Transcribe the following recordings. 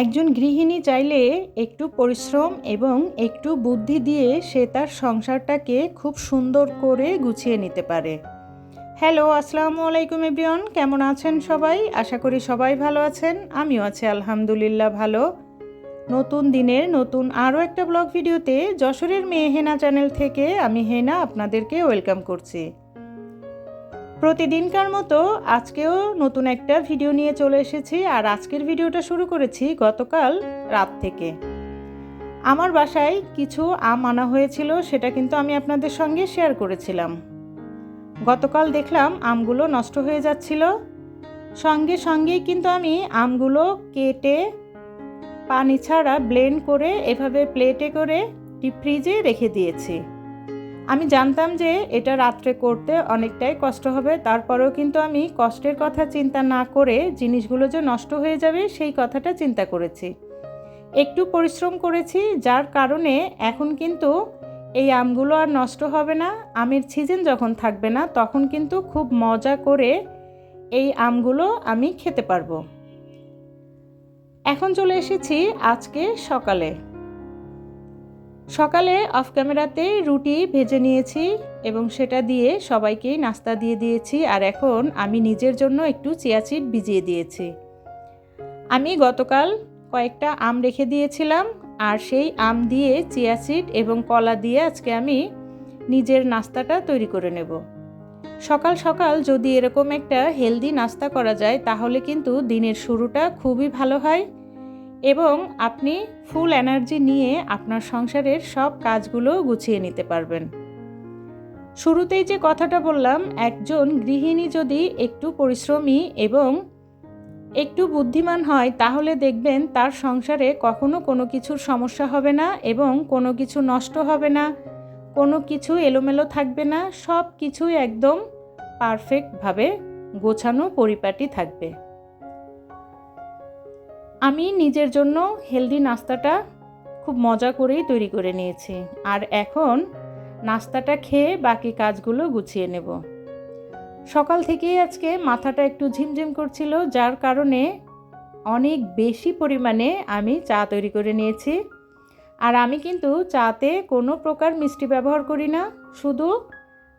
একজন গৃহিণী চাইলে একটু পরিশ্রম এবং একটু বুদ্ধি দিয়ে সে তার সংসারটাকে খুব সুন্দর করে গুছিয়ে নিতে পারে। হ্যালো, আসসালামু আলাইকুম এভরিওয়ান, কেমন আছেন সবাই? আশা করি সবাই ভালো আছেন, আমিও আছি আলহামদুলিল্লাহ ভালো। নতুন দিনের নতুন আরও একটা ব্লগ ভিডিওতে যশোরের মেয়ে হেনা চ্যানেল থেকে আমি হেনা আপনাদেরকে ওয়েলকাম করছি। প্রতিদিনকার মতো আজকেও নতুন একটা ভিডিও নিয়ে চলে এসেছি, আর আজকের ভিডিওটা শুরু করেছি গতকাল রাত থেকে। আমার বাসায় কিছু আম আনা হয়েছিল, সেটা কিন্তু আমি আপনাদের সঙ্গে শেয়ার করেছিলাম। গতকাল দেখলাম আমগুলো নষ্ট হয়ে যাচ্ছিল। সঙ্গে সঙ্গেই কিন্তু আমি আমগুলো কেটে, পানি ছাড়া ব্লেন্ড করে, এভাবে প্লেটে করে ফ্রিজে রেখে দিয়েছি। আমি জানতাম যে এটা রাত্রে করতে অনেকটাই কষ্ট হবে, তারপরেও কিন্তু আমি কষ্টের কথা চিন্তা না করে জিনিসগুলো যে নষ্ট হয়ে যাবে সেই কথাটা চিন্তা করেছি। একটু পরিশ্রম করেছি, যার কারণে এখন কিন্তু এই আমগুলো আর নষ্ট হবে না, আমের সিজন যখন থাকবে না, তখন কিন্তু খুব মজা করে এই আমগুলো আমি খেতে পারব। এখন চলে এসেছি আজকে সকালে। সকালে অফ ক্যামেরাতে রুটি ভেজে নিয়েছি এবং সেটা দিয়ে সবাইকেই নাস্তা দিয়ে দিয়েছি আর এখন আমি নিজের জন্য একটু চিয়াচিট ভিজিয়ে দিয়েছি। আমি গতকাল কয়েকটা আম রেখে দিয়েছিলাম আর সেই আম দিয়ে চিয়াচিট এবং কলা দিয়ে আজকে আমি নিজের নাস্তাটা তৈরি করে নেব। সকাল সকাল যদি এরকম একটা হেলদি নাস্তা করা যায় তাহলে কিন্তু দিনের শুরুটা খুবই ভালো হয়। এবং আপনি ফুল এনার্জি নিয়ে আপনার সংসারের সব কাজগুলো গুছিয়ে নিতে পারবেন। শুরুতেই যে কথাটা বললাম, একজন গৃহিণী যদি একটু পরিশ্রমী এবং একটু বুদ্ধিমান হয়, তাহলে দেখবেন তার সংসারে কখনো কোনো কিছুর সমস্যা হবে না এবং কোনো কিছু নষ্ট হবে না, কোনো কিছু এলোমেলো থাকবে না, সব কিছুই একদম পারফেক্টভাবে গোছানো পরিপাটি থাকবে। আমি নিজের জন্য হেলদি নাস্তাটা খুব মজা করেই তৈরি করে নিয়েছি। আর এখন নাস্তাটা খেয়ে বাকি কাজগুলো গুছিয়ে নেব। সকাল থেকেই আজকে মাথাটা একটু ঝিমঝিম করছিল, যার কারণে অনেক বেশি পরিমাণে আমি চা তৈরি করে নিয়েছি। আর আমি কিন্তু চাতে কোনো প্রকার মিষ্টি ব্যবহার করি না, শুধু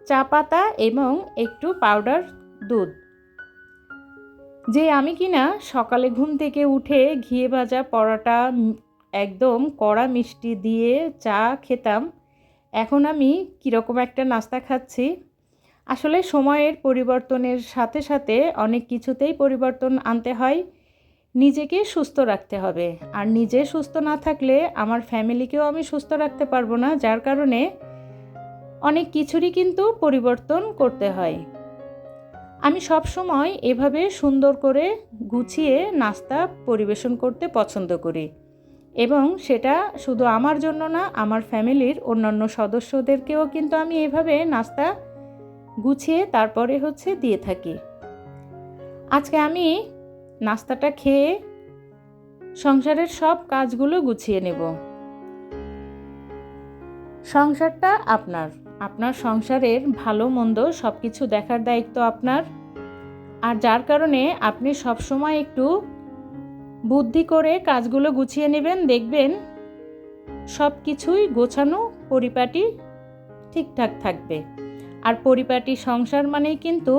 চা পাতা এবং একটু পাউডার দুধ। যে আমি কিনা সকালে ঘুম থেকে উঠে ঘিয়ে ভাজা পরোটা একদম কড়া মিষ্টি দিয়ে চা খেতাম। এখন আমি কীরকম একটা নাস্তা খাচ্ছি? আসলে সময়ের পরিবর্তনের সাথে সাথে অনেক কিছুতেই পরিবর্তন আনতে হয়। নিজেকে সুস্থ রাখতে হবে। আর নিজে সুস্থ না থাকলে আমার ফ্যামিলিকেও আমি সুস্থ রাখতে পারব না, যার কারণে অনেক কিছুরই কিন্তু পরিবর্তন করতে হয়। আমি সব সময় এভাবে সুন্দর করে গুছিয়ে নাস্তা পরিবেশন করতে পছন্দ করি। এবং সেটা শুধু আমার জন্য না, আমার ফ্যামিলির অন্যান্য সদস্যদেরকেও কিন্তু আমি এভাবে নাস্তা গুছিয়ে তারপরে হচ্ছে দিয়ে থাকি। আজকে আমি নাস্তাটা খেয়ে সংসারের সব কাজগুলো গুছিয়ে নেব। সংসারটা আপনার। আপনার সংসারের ভালো, মন্দ সব কিছু দেখার দায়িত্ব আপনার। আর যার কারণে আপনি সবসময় একটু বুদ্ধি করে কাজগুলো গুছিয়ে নেবেন, দেখবেন সব কিছুই গোছানো, পরিপাটি ঠিকঠাক থাকবে। আর পরিপাটি সংসার মানেই কিন্তু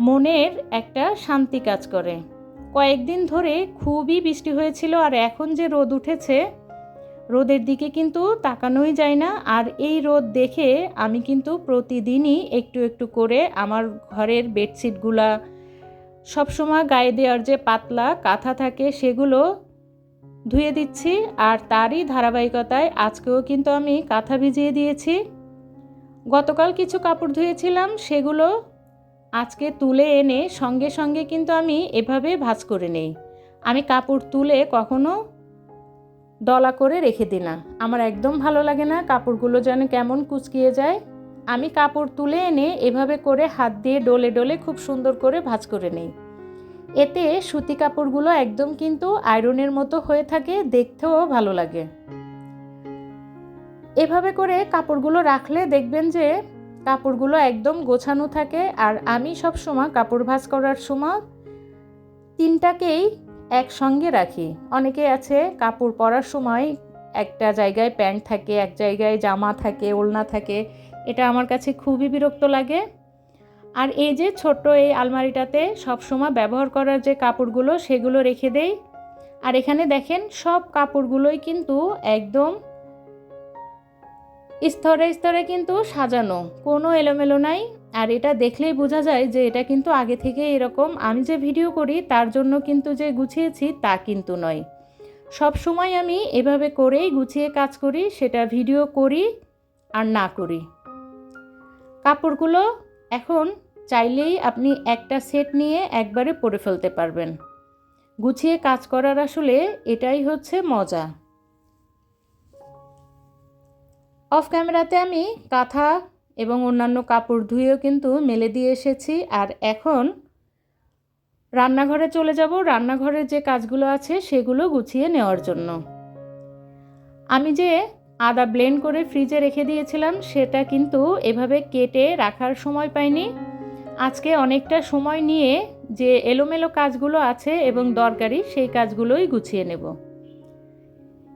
মনের একটা শান্তি কাজ করে। কয়েকদিন ধরে খুবই বৃষ্টি হয়েছিল আর এখন যে রোদ উঠেছে রোদের দিকে কিন্তু তাকানোই যায় না। আর এই রোদ দেখে আমি কিন্তু প্রতিদিনই একটু একটু করে আমার ঘরের বেডশিটগুলা সবসময় গায়ে দেওয়ার যে পাতলা কাঁথা থাকে সেগুলো ধুয়ে দিচ্ছি। আর তারই ধারাবাহিকতায় আজকেও কিন্তু আমি কাঁথা ভিজিয়ে দিয়েছি। গতকাল কিছু কাপড় ধুয়েছিলাম, সেগুলো আজকে তুলে এনে সঙ্গে সঙ্গে কিন্তু আমি এভাবে ভাজ করে নেই। আমি কাপড় তুলে কখনো দলা করে রেখে না আমার একদম ভালো লাগে না কাপড়গুলো যেন কেমন কুচকিয়ে যায়। আমি কাপড় তুলে এনে এভাবে করে হাত দিয়ে ডলে ডলে খুব সুন্দর করে ভাজ করে নেই। এতে সুতি কাপড়গুলো একদম কিন্তু আয়রনের মতো হয়ে থাকে, দেখতেও ভালো লাগে। এভাবে করে কাপড়গুলো রাখলে দেখবেন যে কাপড়গুলো একদম গোছানো থাকে। আর আমি সব সময় কাপড় ভাঁজ করার সময় তিনটাকেই একসঙ্গে রাখি। অনেকে আছে, কাপড় পরার সময় একটা জায়গায় প্যান্ট থাকে, এক জায়গায় জামা থাকে, ওলনা থাকে। এটা আমার কাছে খুবই বিরক্ত লাগে। আর এই যে ছোট্ট এই আলমারিটাতে সবসময় ব্যবহার করার যে কাপড়গুলো, সেগুলো রেখে দেই। আর এখানে দেখেন, সব কাপড়গুলোই কিন্তু একদম স্তরে স্তরে কিন্তু সাজানো। কোনো এলোমেলো নাই। আর এটা দেখলেই বোঝা যায় যে এটা কিন্তু আগে থেকে এরকম। আমি যে ভিডিও করি, তার জন্য কিন্তু যে গুছিয়েছি, তা কিন্তু নয়। সব সময় আমি এভাবে করেই গুছিয়ে কাজ করি, সেটা ভিডিও করি আর না করি। কাপড়গুলো এখন চাইলেই আপনি একটা সেট নিয়ে একবারে পরে ফেলতে পারবেন। গুছিয়ে কাজ করার আসলে এটাই হচ্ছে মজা। অফ ক্যামেরাতে আমি কাঁথা এবং অন্যান্য কাপড় ধুয়েও কিন্তু মেলে দিয়ে এসেছি। আর এখন রান্নাঘরে চলে যাব। রান্নাঘরের যে কাজগুলো আছে সেগুলো গুছিয়ে নেওয়ার জন্য। আমি যে আদা ব্লেন্ড করে ফ্রিজে রেখে দিয়েছিলাম, সেটা কিন্তু এভাবে কেটে রাখার সময় পাইনি। আজকে অনেকটা সময় নিয়ে যে এলোমেলো কাজগুলো আছে এবং দরকারি, সেই কাজগুলোই গুছিয়ে নেব।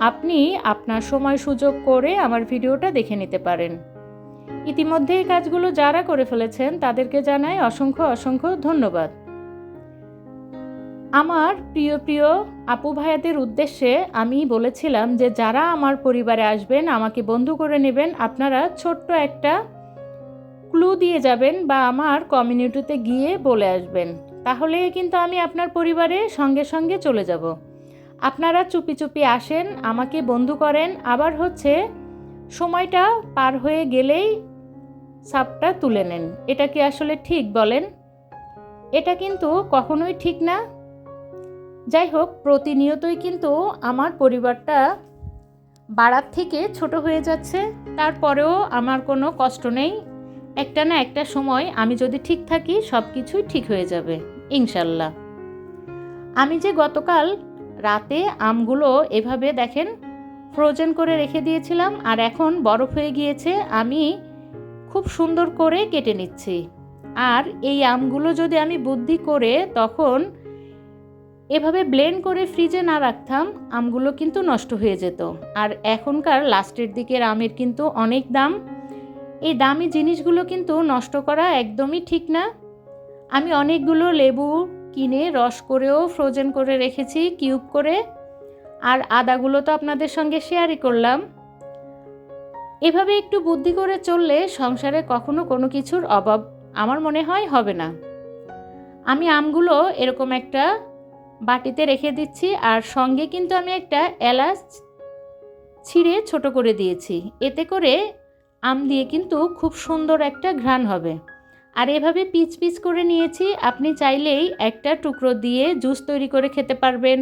আপনি আপনার সময় সুযোগ করে আমার ভিডিওটা দেখে নিতে পারেন। ইতিমধ্যে এই কাজগুলো যারা করে ফেলেছেন, তাদেরকে জানাই অসংখ্য অসংখ্য ধন্যবাদ। আমার প্রিয় প্রিয় আপু ভাইয়াদের উদ্দেশ্যে আমি বলেছিলাম যে, যারা আমার পরিবারে আসবেন, আমাকে বন্ধু করে নেবেন, আপনারা ছোট্ট একটা ক্লু দিয়ে যাবেন বা আমার কমিউনিটিতে গিয়ে বলে আসবেন। তাহলে কিন্তু আমি আপনার পরিবারে সঙ্গে সঙ্গে চলে যাব। আপনারা চুপি চুপি আসেন, আমাকে বন্ধু করেন, আবার হচ্ছে সময়টা পার হয়ে গেলেই সাপটা তুলে নেন। এটা কি আসলে ঠিক বলেন? এটা কিন্তু কখনোই ঠিক না। যাই হোক, প্রতিনিয়তই কিন্তু আমার পরিবারটা বাড়ার থেকে ছোট হয়ে যাচ্ছে। তারপরেও আমার কোনো কষ্ট নেই। একটা না একটা সময় আমি যদি ঠিক থাকি সব কিছুই ঠিক হয়ে যাবে, ইনশাল্লাহ। আমি যে গতকাল রাতে আমগুলো এভাবে দেখেন ফ্রোজেন করে রেখে দিয়েছিলাম, আর এখন বরফ হয়ে গিয়েছে, আমি খুব সুন্দর করে কেটে নিচ্ছি। আর এই আমগুলো যদি আমি বুদ্ধি করে তখন এভাবে ব্লেন্ড করে ফ্রিজে না রাখতাম, আমগুলো কিন্তু নষ্ট হয়ে যেত। আর এখনকার লাস্টের দিকের আমের কিন্তু অনেক দাম। এই দামি জিনিসগুলো কিন্তু নষ্ট করা একদমই ঠিক না। আমি অনেকগুলো লেবু কিনে রস করেও ফ্রোজেন করে রেখেছি কিউব করে। আর আদাগুলো তো আপনাদের সঙ্গে শেয়ারই করলাম। এভাবে একটু বুদ্ধি করে চললে সংসারে কখনো কোনো কিছুর অভাব আমার মনে হয় হবে না। আমি আমগুলো এরকম একটা বাটিতে রেখে দিচ্ছি আর সঙ্গে কিন্তু আমি একটা এলাচ ছিঁড়ে ছোট করে দিয়েছি। এতে করে আম দিয়ে কিন্তু খুব সুন্দর একটা ঘ্রাণ হবে। আর এভাবে পিচ পিচ করে নিয়েছি, আপনি চাইলেই একটা টুকরো দিয়ে জুস তৈরি করে খেতে পারবেন।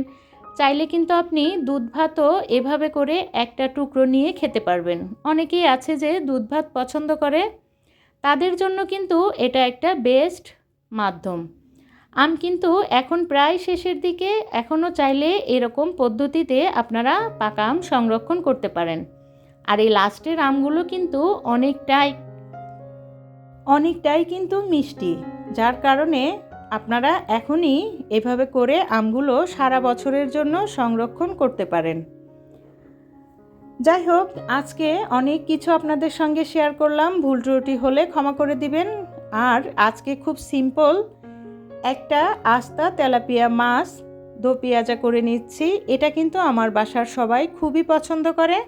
চাইলে কিন্তু আপনি দুধ ভাতও এভাবে করে একটা টুকরো নিয়ে খেতে পারবেন। অনেকেই আছে যে দুধ ভাত পছন্দ করে, তাদের জন্য কিন্তু এটা একটা বেস্ট মাধ্যম। আম কিন্তু এখন প্রায় শেষের দিকে এখনও চাইলে এরকম পদ্ধতিতে আপনারা পাকা আম সংরক্ষণ করতে পারেন। আর এই লাস্টের আমগুলো কিন্তু অনেকটাই অনেকটাই কিন্তু মিষ্টি, যার কারণে আপনারা এখনই এভাবে করে আমগুলো সারা বছরের জন্য সংরক্ষণ করতে পারেন। যাই হোক আজকে অনেক কিছু আপনাদের সঙ্গে শেয়ার করলাম। ভুল ত্রুটি হলে ক্ষমা করে দিবেন। আর আজকে খুব সিম্পল একটা আস্তা তেলাপিয়া মাছ দো পেঁয়াজা করে নিচ্ছি। এটা কিন্তু আমার বাসার সবাই খুবই পছন্দ করে।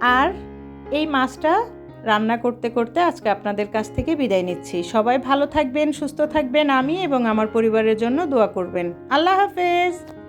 আর এই মাছটা রান্না করতে করতে আজকে আপনাদের কাছ থেকে বিদায় নিচ্ছি। সবাই ভালো থাকবেন, সুস্থ থাকবেন, আমি এবং আমার পরিবারের জন্য দোয়া করবেন। আল্লাহ হাফেজ।